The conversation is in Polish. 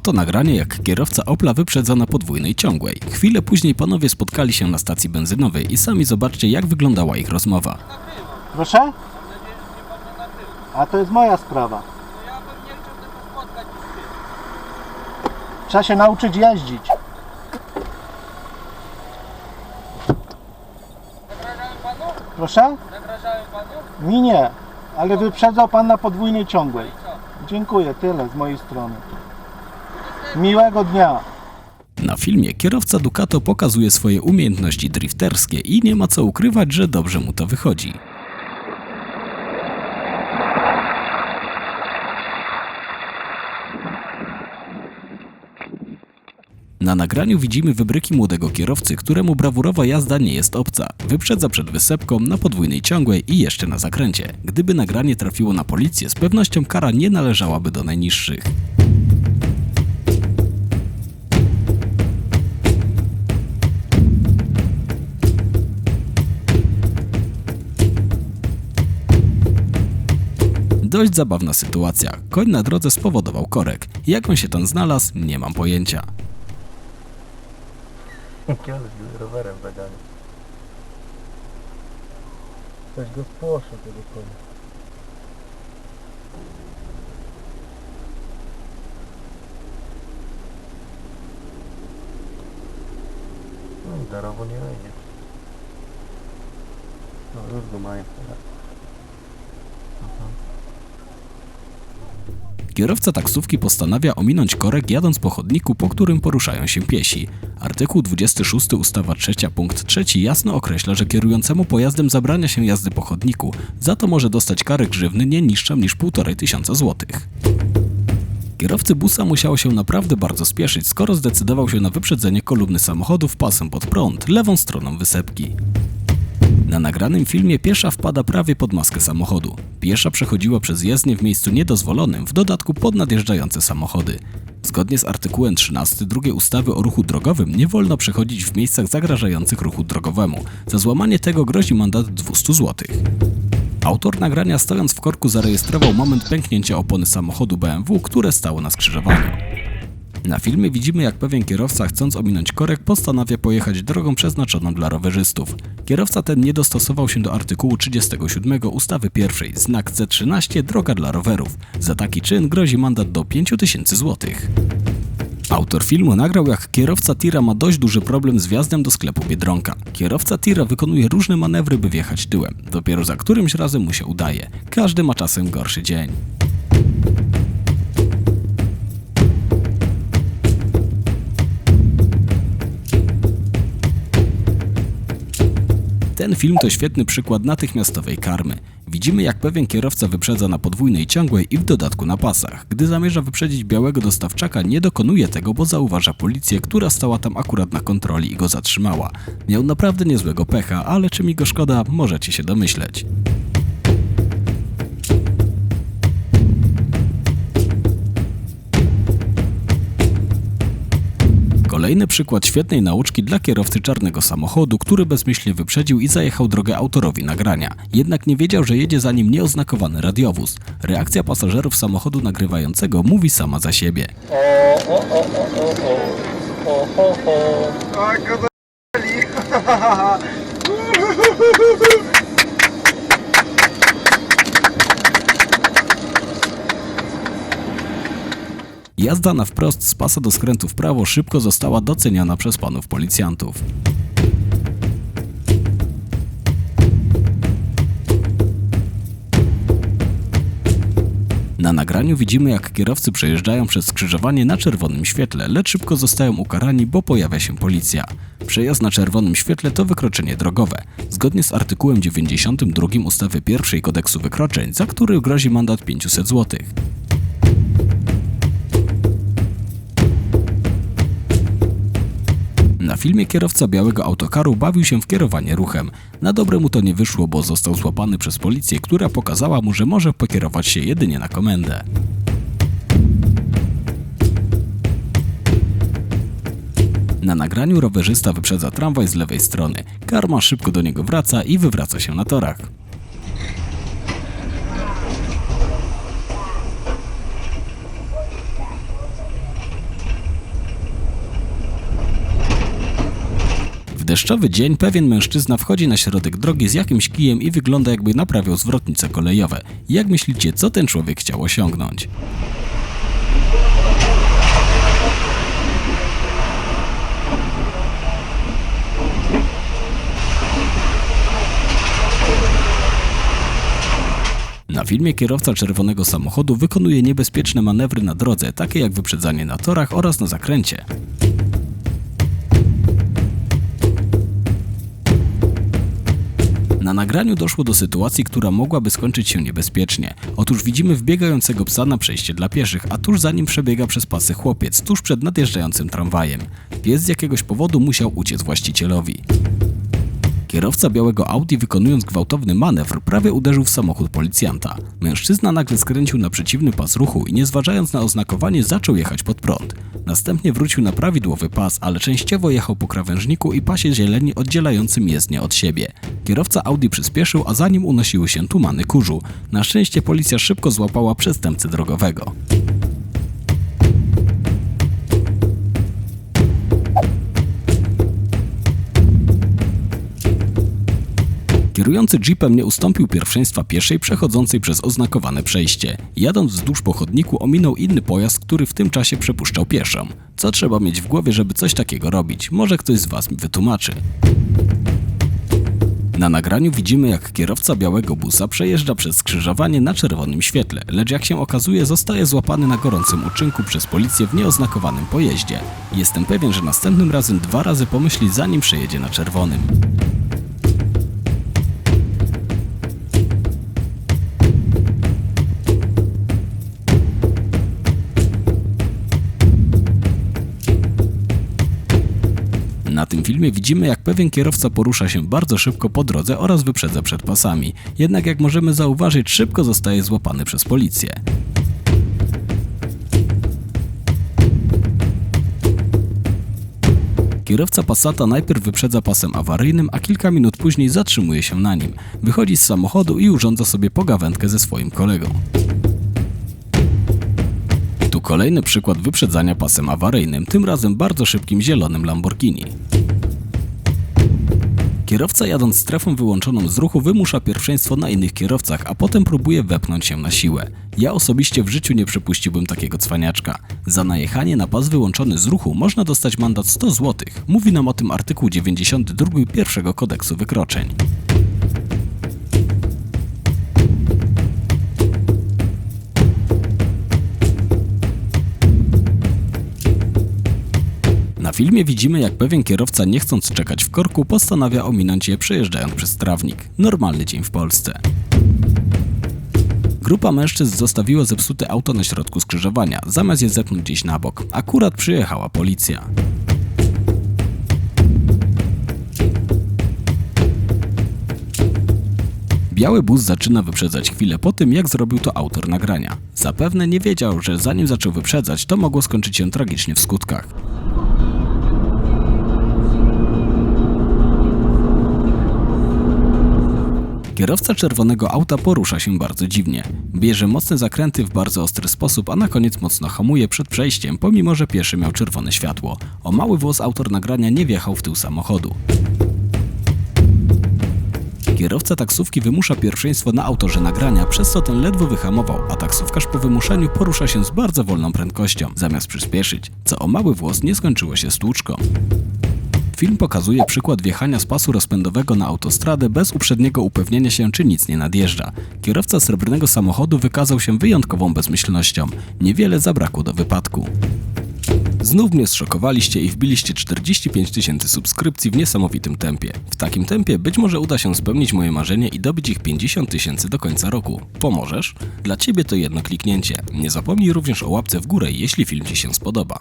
Oto nagranie, jak kierowca Opla wyprzedza na podwójnej ciągłej. Chwilę później panowie spotkali się na stacji benzynowej i sami zobaczcie, jak wyglądała ich rozmowa. Proszę? A to jest moja sprawa. Trzeba się nauczyć jeździć. Proszę? Mi nie, ale wyprzedzał pan na podwójnej ciągłej. Dziękuję, tyle z mojej strony. Miłego dnia. Na filmie kierowca Ducato pokazuje swoje umiejętności drifterskie i nie ma co ukrywać, że dobrze mu to wychodzi. Na nagraniu widzimy wybryki młodego kierowcy, któremu brawurowa jazda nie jest obca. Wyprzedza przed wysepką na podwójnej ciągłej i jeszcze na zakręcie. Gdyby nagranie trafiło na policję, z pewnością kara nie należałaby do najniższych. Dość zabawna sytuacja. Koń na drodze spowodował korek. Jak on się tam znalazł, nie mam pojęcia. On z rowerem weganie. Ktoś go spłoszył tego konia. No, darowo nie wejdzie. No już go mają Kierowca taksówki postanawia ominąć korek jadąc po chodniku, po którym poruszają się piesi. Artykuł 26 ustawa 3 punkt 3 jasno określa, że kierującemu pojazdem zabrania się jazdy po chodniku, za to może dostać karę grzywny nie niższą niż 1,5 tysiąca złotych. Kierowcy busa musiało się naprawdę bardzo spieszyć, skoro zdecydował się na wyprzedzenie kolumny samochodów pasem pod prąd, lewą stroną wysepki. Na nagranym filmie piesza wpada prawie pod maskę samochodu. Piesza przechodziła przez jezdnię w miejscu niedozwolonym, w dodatku pod nadjeżdżające samochody. Zgodnie z artykułem 13 drugiej ustawy o ruchu drogowym nie wolno przechodzić w miejscach zagrażających ruchu drogowemu. Za złamanie tego grozi mandat 200 zł. Autor nagrania stojąc w korku zarejestrował moment pęknięcia opony samochodu BMW, które stało na skrzyżowaniu. Na filmie widzimy, jak pewien kierowca, chcąc ominąć korek, postanawia pojechać drogą przeznaczoną dla rowerzystów. Kierowca ten nie dostosował się do artykułu 37 ustawy pierwszej, znak C13 droga dla rowerów. Za taki czyn grozi mandat do 5000 zł. Autor filmu nagrał, jak kierowca tira ma dość duży problem z wjazdem do sklepu Biedronka. Kierowca tira wykonuje różne manewry, by wjechać tyłem. Dopiero za którymś razem mu się udaje. Każdy ma czasem gorszy dzień. Ten film to świetny przykład natychmiastowej karmy. Widzimy, jak pewien kierowca wyprzedza na podwójnej ciągłej i w dodatku na pasach. Gdy zamierza wyprzedzić białego dostawczaka, nie dokonuje tego, bo zauważa policję, która stała tam akurat na kontroli i go zatrzymała. Miał naprawdę niezłego pecha, ale czy mi go szkoda, możecie się domyśleć. Kolejny przykład świetnej nauczki dla kierowcy czarnego samochodu, który bezmyślnie wyprzedził i zajechał drogę autorowi nagrania. Jednak nie wiedział, że jedzie za nim nieoznakowany radiowóz. Reakcja pasażerów samochodu nagrywającego mówi sama za siebie. O, o, o, o, o, o, o, ho. A, Jazda na wprost z pasa do skrętu w prawo szybko została doceniona przez panów policjantów. Na nagraniu widzimy, jak kierowcy przejeżdżają przez skrzyżowanie na czerwonym świetle, lecz szybko zostają ukarani, bo pojawia się policja. Przejazd na czerwonym świetle to wykroczenie drogowe, zgodnie z artykułem 92 ustawy 1 kodeksu wykroczeń, za który grozi mandat 500 zł. Na filmie kierowca białego autokaru bawił się w kierowanie ruchem. Na dobre mu to nie wyszło, bo został złapany przez policję, która pokazała mu, że może pokierować się jedynie na komendę. Na nagraniu rowerzysta wyprzedza tramwaj z lewej strony. Karma szybko do niego wraca i wywraca się na torach. Deszczowy dzień pewien mężczyzna wchodzi na środek drogi z jakimś kijem i wygląda jakby naprawiał zwrotnice kolejowe. Jak myślicie, co ten człowiek chciał osiągnąć? Na filmie kierowca czerwonego samochodu wykonuje niebezpieczne manewry na drodze, takie jak wyprzedzanie na torach oraz na zakręcie. Na nagraniu doszło do sytuacji, która mogłaby skończyć się niebezpiecznie. Otóż widzimy wbiegającego psa na przejście dla pieszych, a tuż za nim przebiega przez pasy chłopiec, tuż przed nadjeżdżającym tramwajem. Pies z jakiegoś powodu musiał uciec właścicielowi. Kierowca białego Audi wykonując gwałtowny manewr prawie uderzył w samochód policjanta. Mężczyzna nagle skręcił na przeciwny pas ruchu i nie zważając na oznakowanie zaczął jechać pod prąd. Następnie wrócił na prawidłowy pas, ale częściowo jechał po krawężniku i pasie zieleni oddzielającym jezdnię od siebie. Kierowca Audi przyspieszył, a za nim unosiły się tumany kurzu. Na szczęście policja szybko złapała przestępcę drogowego. Kierujący jeepem nie ustąpił pierwszeństwa pieszej przechodzącej przez oznakowane przejście. Jadąc wzdłuż po chodniku ominął inny pojazd, który w tym czasie przepuszczał pieszą. Co trzeba mieć w głowie, żeby coś takiego robić? Może ktoś z Was mi wytłumaczy. Na nagraniu widzimy, jak kierowca białego busa przejeżdża przez skrzyżowanie na czerwonym świetle, lecz jak się okazuje, zostaje złapany na gorącym uczynku przez policję w nieoznakowanym pojeździe. Jestem pewien, że następnym razem dwa razy pomyśli, zanim przejedzie na czerwonym. Na tym filmie widzimy, jak pewien kierowca porusza się bardzo szybko po drodze oraz wyprzedza przed pasami. Jednak jak możemy zauważyć, szybko zostaje złapany przez policję. Kierowca Passata najpierw wyprzedza pasem awaryjnym, a kilka minut później zatrzymuje się na nim. Wychodzi z samochodu i urządza sobie pogawędkę ze swoim kolegą. Kolejny przykład wyprzedzania pasem awaryjnym, tym razem bardzo szybkim zielonym Lamborghini. Kierowca jadąc strefą wyłączoną z ruchu wymusza pierwszeństwo na innych kierowcach, a potem próbuje wepchnąć się na siłę. Ja osobiście w życiu nie przepuściłbym takiego cwaniaczka. Za najechanie na pas wyłączony z ruchu można dostać mandat 100 zł. Mówi nam o tym artykuł 92 pierwszego kodeksu wykroczeń. Filmie widzimy, jak pewien kierowca, nie chcąc czekać w korku, postanawia ominąć je przejeżdżając przez trawnik. Normalny dzień w Polsce. Grupa mężczyzn zostawiła zepsute auto na środku skrzyżowania, zamiast je zepnąć gdzieś na bok. Akurat przyjechała policja. Biały bus zaczyna wyprzedzać chwilę po tym, jak zrobił to autor nagrania. Zapewne nie wiedział, że zanim zaczął wyprzedzać, to mogło skończyć się tragicznie w skutkach. Kierowca czerwonego auta porusza się bardzo dziwnie. Bierze mocne zakręty w bardzo ostry sposób, a na koniec mocno hamuje przed przejściem, pomimo że pieszy miał czerwone światło. O mały włos autor nagrania nie wjechał w tył samochodu. Kierowca taksówki wymusza pierwszeństwo na autorze nagrania, przez co ten ledwo wyhamował, a taksówkarz po wymuszeniu porusza się z bardzo wolną prędkością, zamiast przyspieszyć, co o mały włos nie skończyło się stłuczką. Film pokazuje przykład wjechania z pasu rozpędowego na autostradę bez uprzedniego upewnienia się, czy nic nie nadjeżdża. Kierowca srebrnego samochodu wykazał się wyjątkową bezmyślnością. Niewiele zabrakło do wypadku. Znów mnie zszokowaliście i wbiliście 45 tysięcy subskrypcji w niesamowitym tempie. W takim tempie być może uda się spełnić moje marzenie i dobić ich 50 tysięcy do końca roku. Pomożesz? Dla Ciebie to jedno kliknięcie. Nie zapomnij również o łapce w górę, jeśli film Ci się spodoba.